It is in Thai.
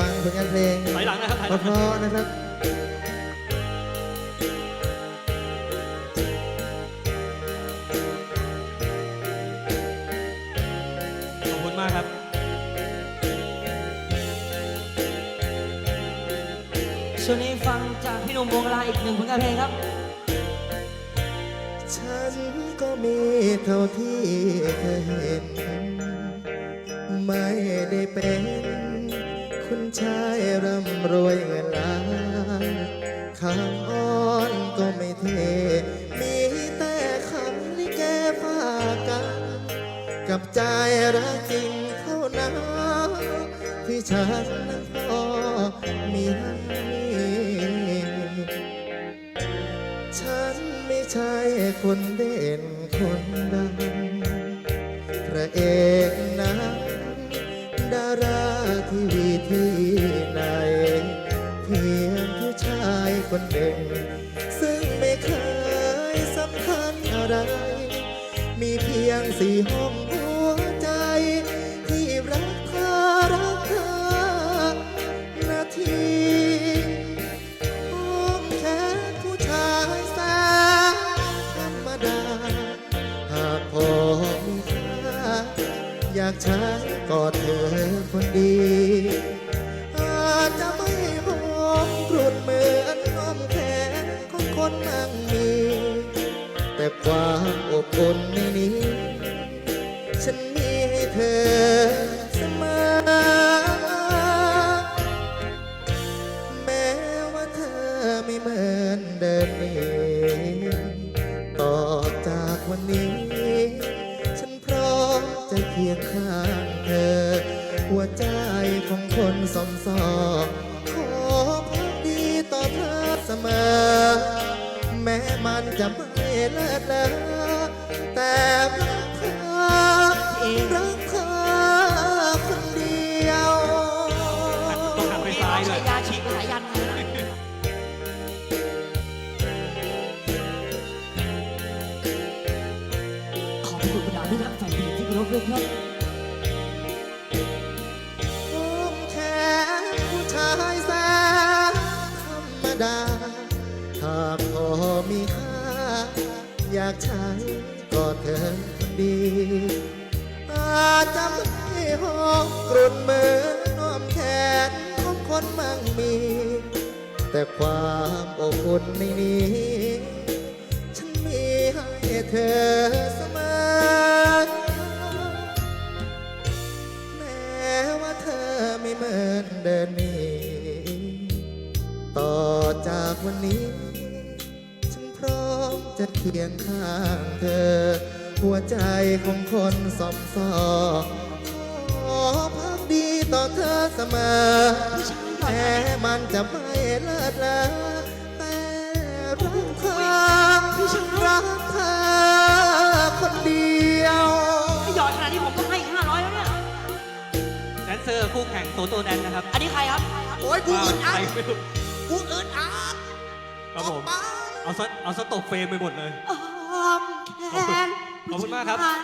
ฟังผลงานเพลงถอยหลังนะครับถอยหเพลังราะๆนะครับ ขอบคุณมากครับ ช่วงนี้ฟังจากพี่หนุ่มวงลาอีกหนึ่งผลงานเพลงครับ ฉันก็มีเท่าที่เธอเห็น ไม่ได้เป็นคุณ ชายร่ำรวยเงินล้านคำอ้อนก็ไม่เท มีแต่คำลิแกฝากกัน กับใจรักจริงเท่านั้นที่ฉันนั้นพอมีให้ฉันไม่ใช่คนเด่นคนดัง คนหนึ่งซึ่งไม่เคยสำคัญอะไร มีเพียงสี่ห้องหัวใจ ที่รักเธอรักเธอนาทีห้องแค่ผู้ชายแสนธรรมดา หากพอมีค่าอยากใช้กอดเธอคนดี ความอบอุ่นนี้ ฉันมีให้เธอเสมอ แม้ว่าเธอไม่เหมือนเดิมต่อจากวันนี้ ฉันพร้อมจะเคียงข้างเธอ หัวใจของคนสมสองขอพักดีต่อเธอเสมอ แม้มันจะไม่เลิศเลอ แต่รักเธอรักเธอคนเดียว ต้องหันไปซ้ายด้วย ยาฉีกสายยันนะขอบคุณบรรดาที่รักแฟนเพลงที่เคารพด้วยครับผมแค่ผู้ชายแสนธรรมดา หากพอมีค่า อยากใช้ ก็เธอคนดี อาจจะไม่หอมกรุ่นเหมือนน้อมแขนของคนมั่งมี แต่ความอบอุ่นในนี้ ฉันมีให้เธอเสมอ แม้ว่าเธอไม่เหมือนเดินนี้ ต่อจากวันนี้ จะเคียงข้างเธอ หัวใจของคนสมสองขอพักดีต่อเธอเสมอแม้มันจะไม่เลิศเลอแต่รักเธอรักเธอคนเดียวหยอดขนาดนี้ผมต้องให้อีก500แล้วเนี่ย แดนเซอร์คู่แข่งโซโตแดนนะครับ อันนี้ใครครับ โอ้ยกูอึดอัดใครไม่รู้กูอึดอัดครับผม ออกไป เอาซะเอาซะตกเฟรมไปหมดเลย อ้อมแขนขอบคุณมากครับ ผู้ชาย